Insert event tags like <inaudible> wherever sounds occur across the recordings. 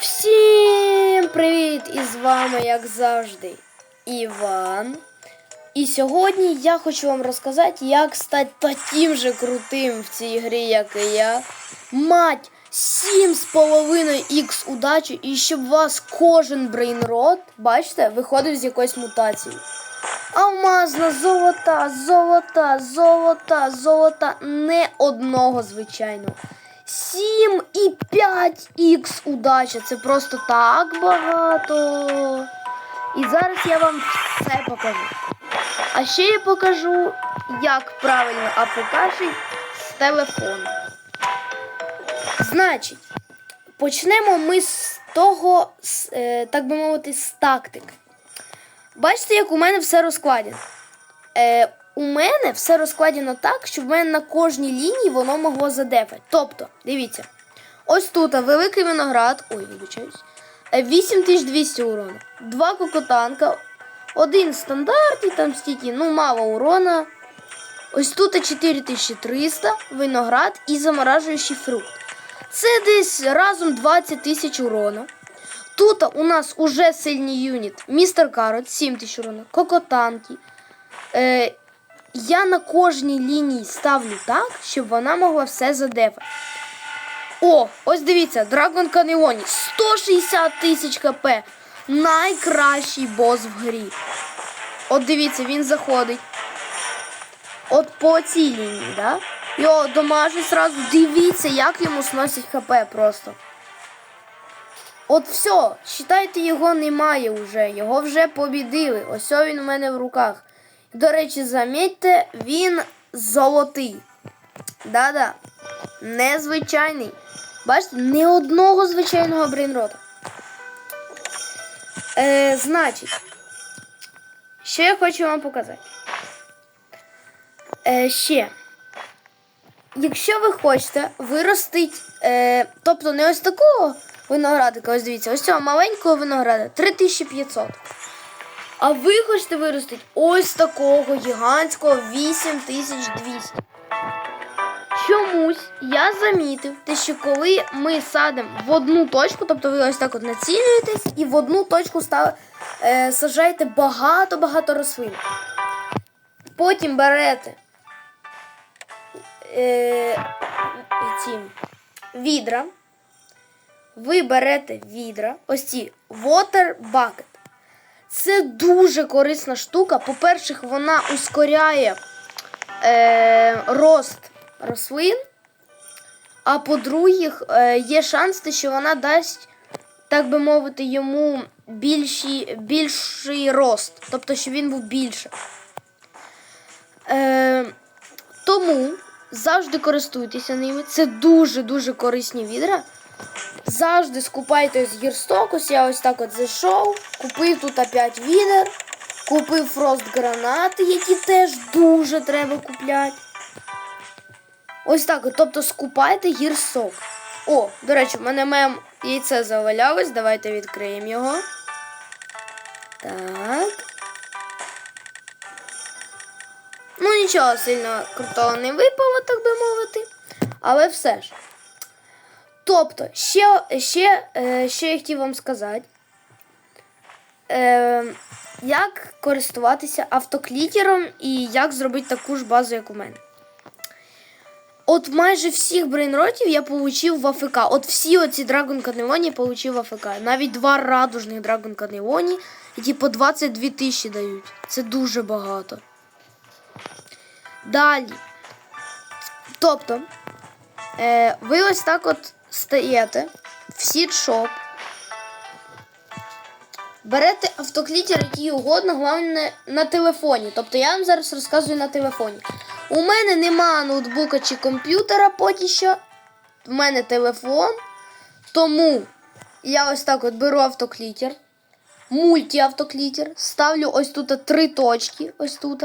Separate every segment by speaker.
Speaker 1: Всім привіт! І з вами, як завжди, Іван. І сьогодні я хочу вам розказати, як стати таким же крутим в цій грі, як і я. Мать 7,5х удачі, і щоб у вас кожен брейнрот, бачите, виходив з якоїсь мутації. Алмазна, золота, золота, золота, золота. Не одного, звичайно. 7 і 5х удача. Це просто так багато. І зараз я вам все покажу. А ще я покажу, як правильно апокашить з телефону. Значить, почнемо ми з того, е, так би мовити, з тактики. Бачите, як у мене все розкладено. Е, у мене все розкладено так, щоб в мене на кожній лінії воно могло задефати. Тобто, дивіться, ось тут великий виноград. Ой, вибачаюсь. е, 8200 урону. Два кокотанка, один стандартний, там стільки, ну, мало урона. Ось тут 4300 виноград і заморажуючий фрукт. Це десь разом 20 тисяч урона. Тут у нас уже сильний юніт. Містер Карот, 7 тисяч урона, Кокотанки. Е, я на кожній лінії ставлю так, щоб вона могла все задефати. О, ось дивіться, Драгон Канеоні 160 тисяч хп. Найкращий бос в грі. От дивіться, він заходить. От по цій лінії, да? Його домажить сразу. Дивіться, як йому сносять хп просто. От все, считайте, його немає вже. Його вже побідили. Ось він у мене в руках. До речі, замітьте, він золотий. Да-да. Незвичайний. Бачите, не одного звичайного брейнрота. Е, значить, що я хочу вам показати. Е, ще. Якщо ви хочете виростити, е, тобто не ось такого виноградика, ось дивіться, ось цього маленького винограда 3500. А ви хочете виростити ось такого гігантського 8200. Чомусь я замітив, що коли ми садимо в одну точку, тобто ви ось так от націлюєтесь і в одну точку став, е, сажаєте багато-багато рослин. Потім берете е, ці відра. Ви берете відра, ось ці water bucket. Це дуже корисна штука. По-перше, вона ускоряє е, рост рослин. А по-друге, е, є шанс, що вона дасть, так би мовити, йому більший, більший рост. Тобто, щоб він був більше. Е, тому завжди користуйтеся ними. Це дуже-дуже корисні відра. Завжди скупайте з гірсток. Ось я ось так от зайшов, купив тут опять відер, купив фрост гранати, які теж дуже треба купляти. Ось так, от, тобто скупайте гірсок. О, до речі, в мене мем яйце завалялось. Давайте відкриємо його. Так. Ну, нічого сильно крутого не випало, так би мовити. Але все ж. Тобто, ще, ще, е, що я хотів вам сказати. Е, як користуватися автоклікером і як зробити таку ж базу, як у мене. От майже всіх брейнротів я получив в АФК. От всі оці Dragon Caneloni я получив в АФК. Навіть два радужних Dragon Caneloni, які по 22 тисячі дають. Це дуже багато. Далі. Тобто, е, ви ось так от стаєте в сітшоп. Берете автоклітер, який угодно, головне на телефоні. Тобто я вам зараз розказую на телефоні. У мене нема ноутбука чи комп'ютера поки що. В мене телефон. Тому я ось так от беру автоклітер, мультіавтоклітер, ставлю ось тут три точки. Ось тут.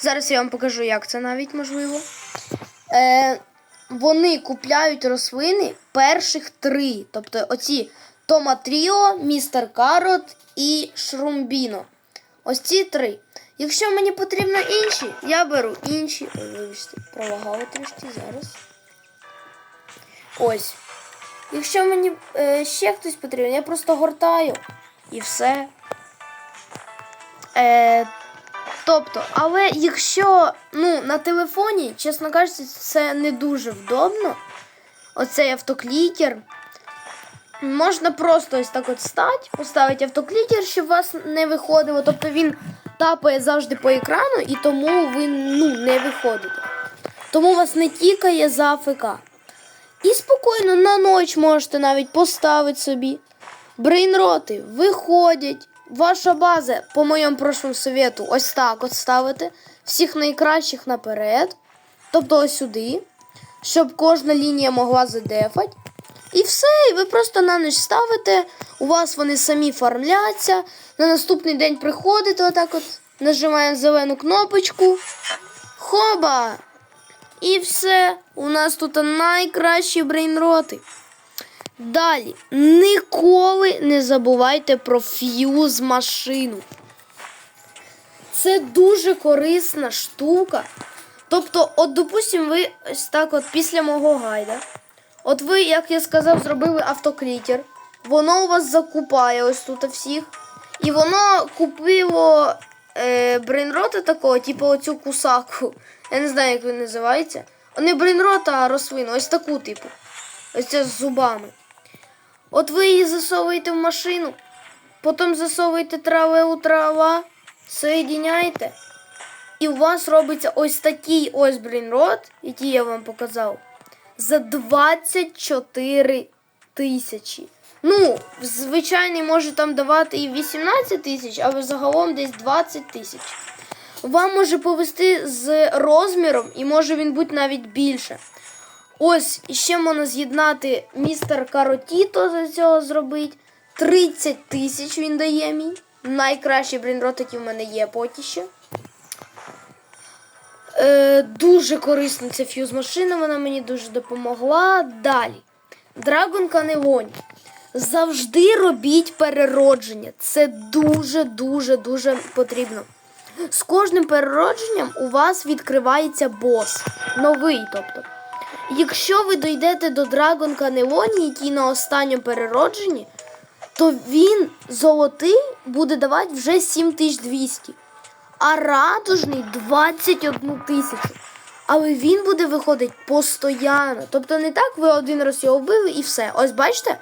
Speaker 1: Зараз я вам покажу, як це навіть можливо. Е, вони купляють рослини перших три. Тобто оці Томатріо, Містер Карот і Шрумбіно. Ось ці три. Якщо мені потрібно інші, я беру інші. Ой, вибачте, пролагало трішки зараз. Ось. Якщо мені е, ще хтось потрібен, я просто гортаю і все. Е, тобто, але якщо ну, на телефоні, чесно кажучи, це не дуже вдобно. Оцей автоклікер. Можна просто ось так от стати, поставити автоклікер, щоб вас не виходило. Тобто він тапає завжди по екрану і тому ви ну, не виходите. Тому вас не тікає за АФК. І спокійно на ніч можете навіть поставити собі. Брейнроти виходять. Ваша база, по моєму прошлому совету, ось так от ставите. Всіх найкращих наперед. Тобто ось сюди. Щоб кожна лінія могла задефати. І все, і ви просто на ніч ставите. У вас вони самі фармляться. На наступний день приходите, отак от нажимаємо зелену кнопочку. Хоба! І все. У нас тут найкращі брейнроти. Далі, ніколи не забувайте про ф'юз машину. Це дуже корисна штука. Тобто, от, допустим, ви ось так от після мого гайда. От ви, як я сказав, зробили автоклікер. Воно у вас закупає ось тут всіх. І воно купило е, брейнрота такого, типу оцю кусаку. Я не знаю, як він називається. Не брейнрота, а рослину. Ось таку, типу. Ось це з зубами. От ви її засовуєте в машину, потім засовуєте траву трава, соєдиняєте. І у вас робиться ось такий ось брейнрот, який я вам показав, за 24 тисячі. Ну, звичайний може там давати і 18 тисяч, але загалом десь 20 тисяч. Вам може повести з розміром, і може він бути навіть більше. Ось ще можна з'єднати містер Каротіто за цього зробити. 30 тисяч він дає мій. Найкращий брейнрот, який в мене є поки що. Е, дуже корисна ця фьюз машина, вона мені дуже допомогла. Далі. Драгон Канелоні. Завжди робіть переродження. Це дуже-дуже дуже потрібно. З кожним переродженням у вас відкривається бос. Новий, тобто. Якщо ви дійдете до Драгон Канелоні, який на останньому переродженні, то він золотий буде давати вже 7200. А радужний 21 тисячу. Але він буде виходити постійно. Тобто не так ви один раз його вбили і все. Ось бачите?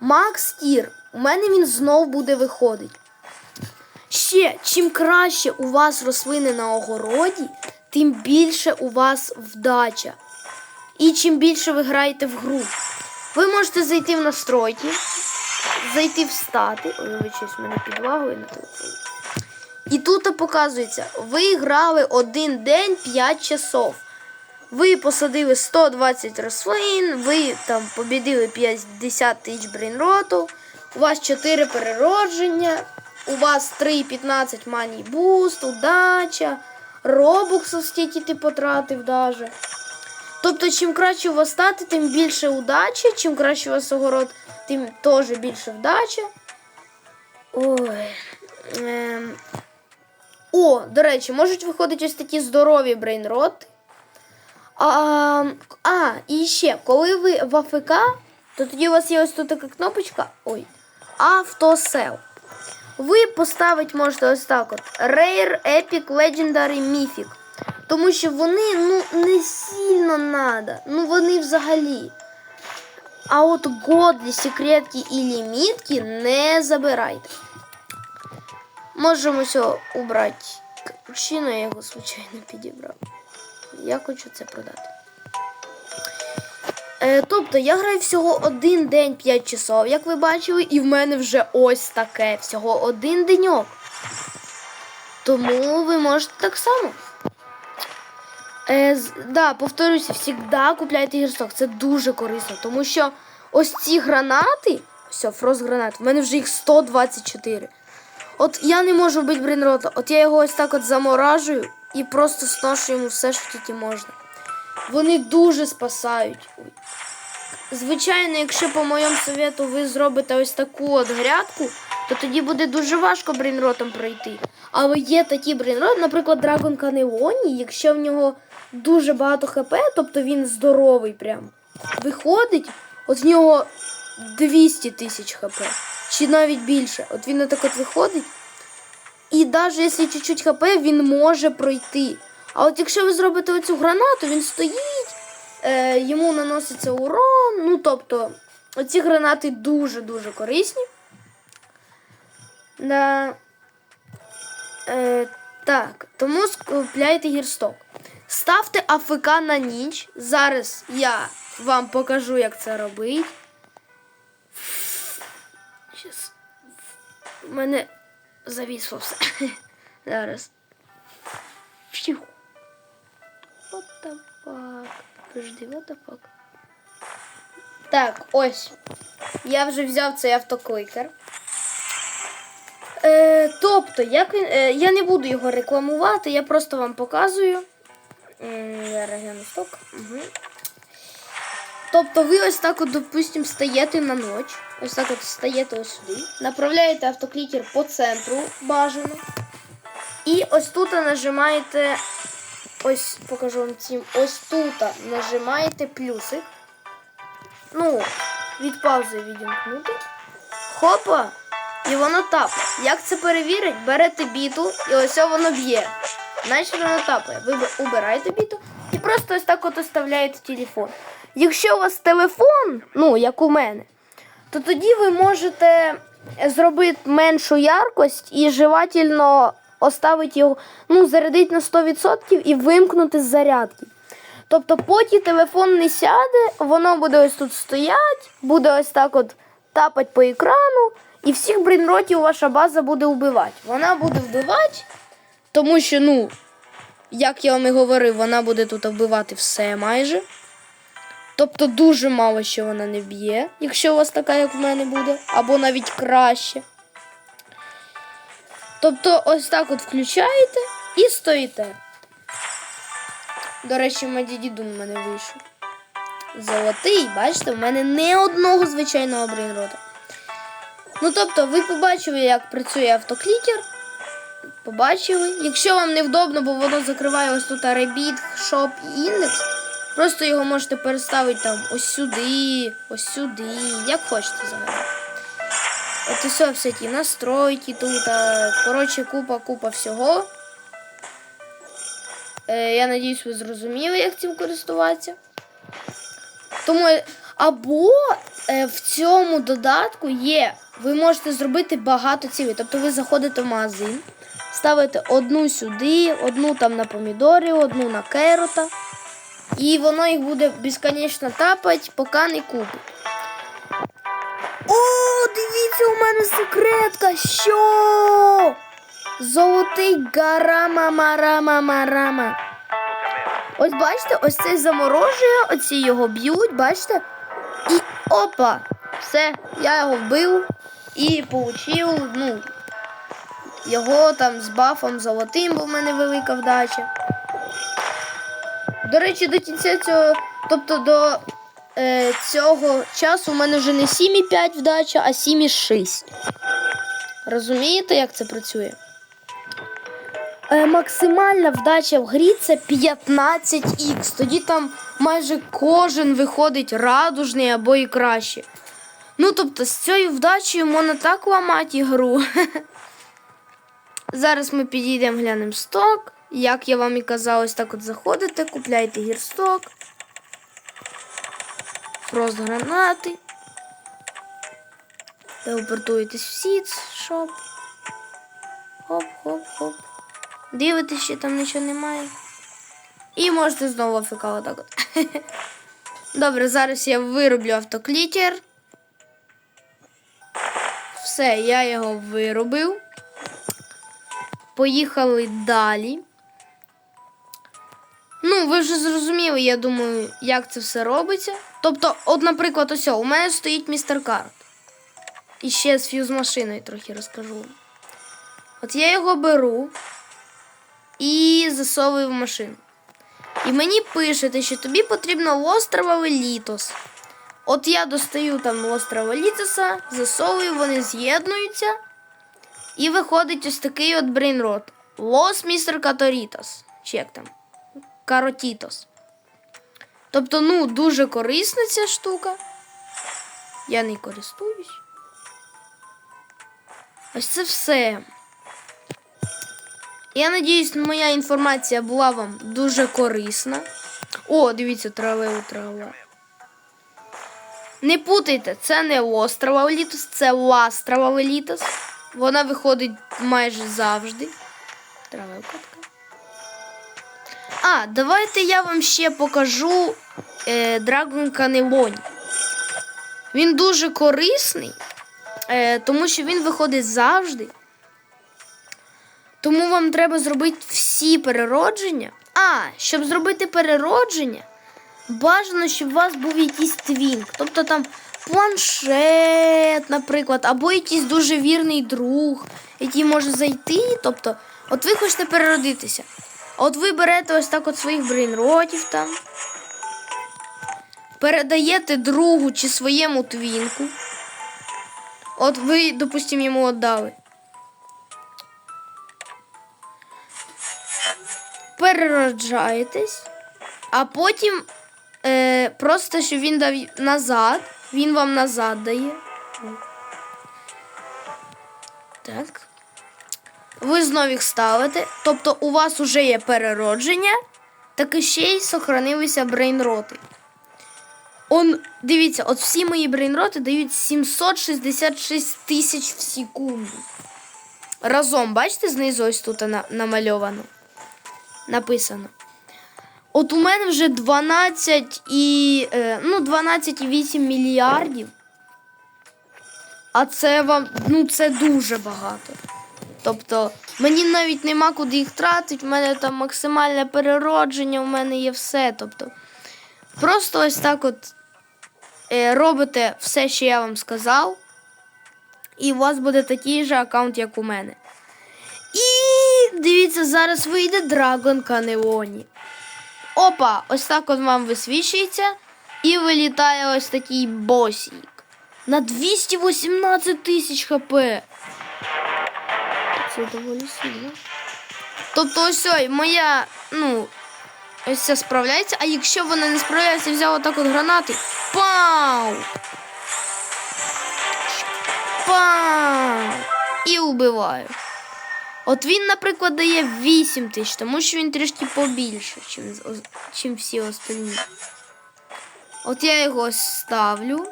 Speaker 1: Макс Тір. У мене він знов буде виходити. Ще, чим краще у вас рослини на огороді, тим більше у вас вдача. І чим більше ви граєте в гру. Ви можете зайти в настройки, зайти в стати. Ой, вибачаюсь, в мене підлагою на телефоні. І тут показується, ви грали один день 5 часов. Ви посадили 120 рослин, ви там побідили 50 тисяч брейнроту, у вас 4 переродження, у вас 3,15 мані буст, удача, робоксів стільки ти потратив даже. Тобто, чим краще у вас стати, тим більше удачі, чим краще у вас огород, тим теж більше вдача. Ой. Ем. О, до речі, можуть виходити ось такі здорові брейнроти. А, а, і ще, коли ви в АФК, то тоді у вас є ось тут така кнопочка. Ой, автосел. Ви поставити можете ось так от. Rare, Epic, Legendary, Mythic. Тому що вони ну, не сильно надо. Ну вони взагалі. А от годлі, секретки і лімітки не забирайте. Можемо все убрати. Капучино, я його звичайно підібрав. Я хочу це продати. Е, тобто я граю всього один день 5 часов, як ви бачили, і в мене вже ось таке. Всього один деньок. Тому ви можете так само. Е, да, повторюся, завжди купляйте гірсток. Це дуже корисно, тому що ось ці гранати, все, фрост гранат, в мене вже їх 124. От я не можу вбити брейнрота, от я його ось так от заморажую і просто сношу йому все, що тільки можна. Вони дуже спасають. Звичайно, якщо по моєму совету ви зробите ось таку от грядку, то тоді буде дуже важко брейнротом пройти. Але є такі брейнроти, наприклад, Драгон Канелоні, якщо в нього дуже багато хп, тобто він здоровий прям, виходить, от в нього 200 тисяч хп. Чи навіть більше. От він отак от виходить. І навіть якщо чуть-чуть хп, він може пройти. А от якщо ви зробите оцю гранату, він стоїть, е, йому наноситься урон. Ну, тобто, оці гранати дуже-дуже корисні. Да. Е, так, тому скупляйте гірсток. Ставте АФК на ніч. Зараз я вам покажу, як це робить. Щас. У мене завісло все. <laughs> Зараз. Фью. What the fuck? Подожди, what the fuck? Так, ось. Я вже взяв цей автокликер. Е, тобто, як він, е, я не буду його рекламувати, я просто вам показую. На сток. Угу. Тобто ви ось так, от, допустим, стаєте на ніч. Ось так от стаєте ось сюди. Направляєте автоклікер по центру бажано. І ось тут нажимаєте. Ось покажу вам цим. Ось тут нажимаєте плюсик. Ну, від паузи відімкнути. Хопа! І воно тапає. Як це перевірить? Берете біту і ось воно б'є. Значить воно тапає. Ви убираєте біту і просто ось так от оставляєте телефон. Якщо у вас телефон, ну як у мене, то тоді ви можете зробити меншу яркость і желательно оставити його, ну, зарядити на 100% і вимкнути з зарядки. Тобто, поки телефон не сяде, воно буде ось тут стоять, буде ось так от тапати по екрану, і всіх брейнротів ваша база буде вбивати. Вона буде вбивати, тому що, ну, як я вам і говорив, вона буде тут вбивати все майже. Тобто дуже мало що вона не б'є, якщо у вас така, як в мене буде, або навіть краще. Тобто, ось так от включаєте і стоїте. До речі, Мадідіду в мене вийшов. Золотий, бачите, в мене не одного звичайного брейнрота. Ну, тобто, ви побачили, як працює автоклікер. Побачили. Якщо вам невдобно, бо воно закриває ось тут Rabbit, Shop і індекс, просто його можете переставити там ось сюди, ось сюди, як хочете взагалі. От і все, всякі настройки тут. а, Коротше, купа-купа всього. Е, я надіюсь, ви зрозуміли, як цим користуватися. Тому або е, в цьому додатку є, ви можете зробити багато цілей. Тобто ви заходите в магазин, ставите одну сюди, одну там на помідори, одну на керота. І воно їх буде безконечно тапати, поки не купить. О, дивіться, у мене секретка. Що? Золотий гарама марама марама. Ось бачите, ось цей заморожує, оці його б'ють, бачите? І опа! Все, я його вбив і получив, ну, його там з бафом золотим, бо в мене велика вдача. До речі, до кінця цього, тобто до е, цього часу у мене вже не 7,5 вдача, а 7,6. Розумієте, як це працює? Е, максимальна вдача в грі це 15х. Тоді там майже кожен виходить радужний або і краще. Ну, тобто, з цією вдачею можна так ламати ігру. <laughs> Зараз ми підійдемо, глянемо сток. Як я вам і казав, ось так от заходите, купляєте гірсток. Фрост гранати. Телепортуєтесь в сіц, шоп. Хоп-хоп-хоп. Дивитесь, що там нічого немає. І можете знову АФК отак от. <laughs> Добре, зараз я вироблю автоклікер. Все, я його виробив. Поїхали далі. Ну, ви вже зрозуміли, я думаю, як це все робиться. Тобто, от, наприклад, ось, у мене стоїть містер Карт. І ще з фьюз машиною трохи розкажу. От я його беру і засовую в машину. І мені пишете, що тобі потрібно лострове літос. От я достаю там лострове літоса, засовую, вони з'єднуються. І виходить ось такий от брейнрот. Лос містер Каторітос. Чи як там? Каротітос. Тобто, ну, дуже корисна ця штука. Я не користуюсь. Ось це все. Я надіюсь, моя інформація була вам дуже корисна. О, дивіться, травеу трава. Не путайте, це не острова Велітос, це ластрова Велітос. Вона виходить майже завжди. Травелка. А, давайте я вам ще покажу е, Драгон Канелоні. Він дуже корисний, е, тому що він виходить завжди. Тому вам треба зробити всі переродження. А, щоб зробити переродження, бажано, щоб у вас був якийсь твінк. Тобто там планшет, наприклад, або якийсь дуже вірний друг, який може зайти. Тобто, от ви хочете переродитися. От ви берете ось так от своїх брейнротів там. Передаєте другу чи своєму твінку. От ви, допустимо, йому віддали. Перероджаєтесь, а потім е, просто щоб він дав назад, він вам назад дає. Так. Ви знову їх ставите. Тобто у вас вже є переродження, так і ще й сохранилися брейнроти. Он, дивіться, от всі мої брейнроти дають 766 тисяч в секунду. Разом, бачите, знизу ось тут намальовано. Написано. От у мене вже 12 і. Е, ну, 12,8 мільярдів. А це вам, ну, це дуже багато. Тобто, мені навіть нема куди їх тратити, в мене там максимальне переродження, у мене є все. Тобто, просто ось так от е, робите все, що я вам сказав, і у вас буде такий же аккаунт, як у мене. І дивіться, зараз вийде Драгон Канеоні. Опа, ось так от вам висвічується, і вилітає ось такий босік. На 218 тисяч хп. Це доволі сильно. Тобто, ось ой, моя, ну, ось це справляється, а якщо вона не справляється, взяв отак от гранати. Пау! Пау! І убиваю. От він, наприклад, дає 8 тисяч, тому що він трішки побільше, чим, чим всі остальні. От я його ставлю.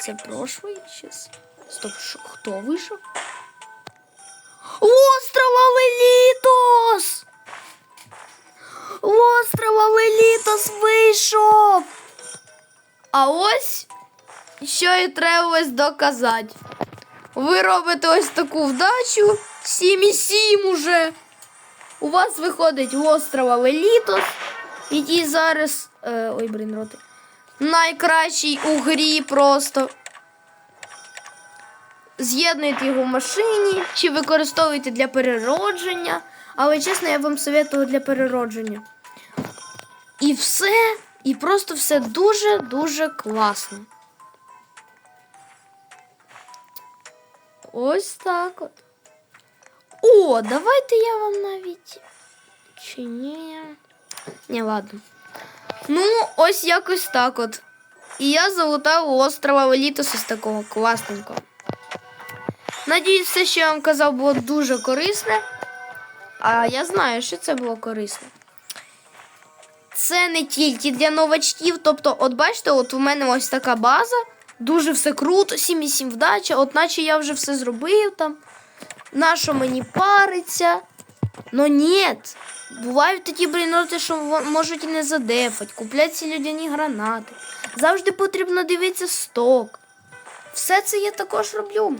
Speaker 1: Це прошлий щас. Стоп, шо, хто вийшов? Острова Велітос! Острова Велітос вийшов! А ось що і треба ось доказати. Ви робите ось таку вдачу 7,7 уже. У вас виходить острова Велітос, який зараз. Е, ой, блін, роти. Найкращий у грі просто. З'єднуєте його в машині чи використовуєте для переродження. Але чесно, я вам советую для переродження. І все, і просто все дуже-дуже класно. Ось так от. О, давайте я вам навіть. Чи ні? Ні, ладно. Ну, ось якось так от. І я залутав у острова Велітос ось такого класненького. Надіюсь, все, що я вам казав, було дуже корисне. А я знаю, що це було корисне. Це не тільки для новачків. Тобто, от бачите, от у мене ось така база. Дуже все круто, 7,7 вдача, от наче я вже все зробив там. Нащо мені париться? Ну ні. Бувають такі брейноти, що во- можуть і не задефать, куплять ці людяні гранати. Завжди потрібно дивитися сток. Все це я також роблю.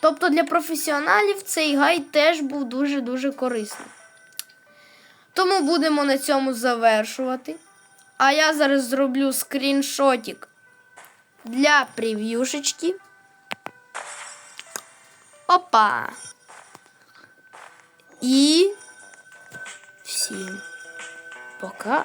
Speaker 1: Тобто для професіоналів цей гайд теж був дуже-дуже корисним. Тому будемо на цьому завершувати. А я зараз зроблю скріншотик для прев'юшечки. Опа. І всім пока.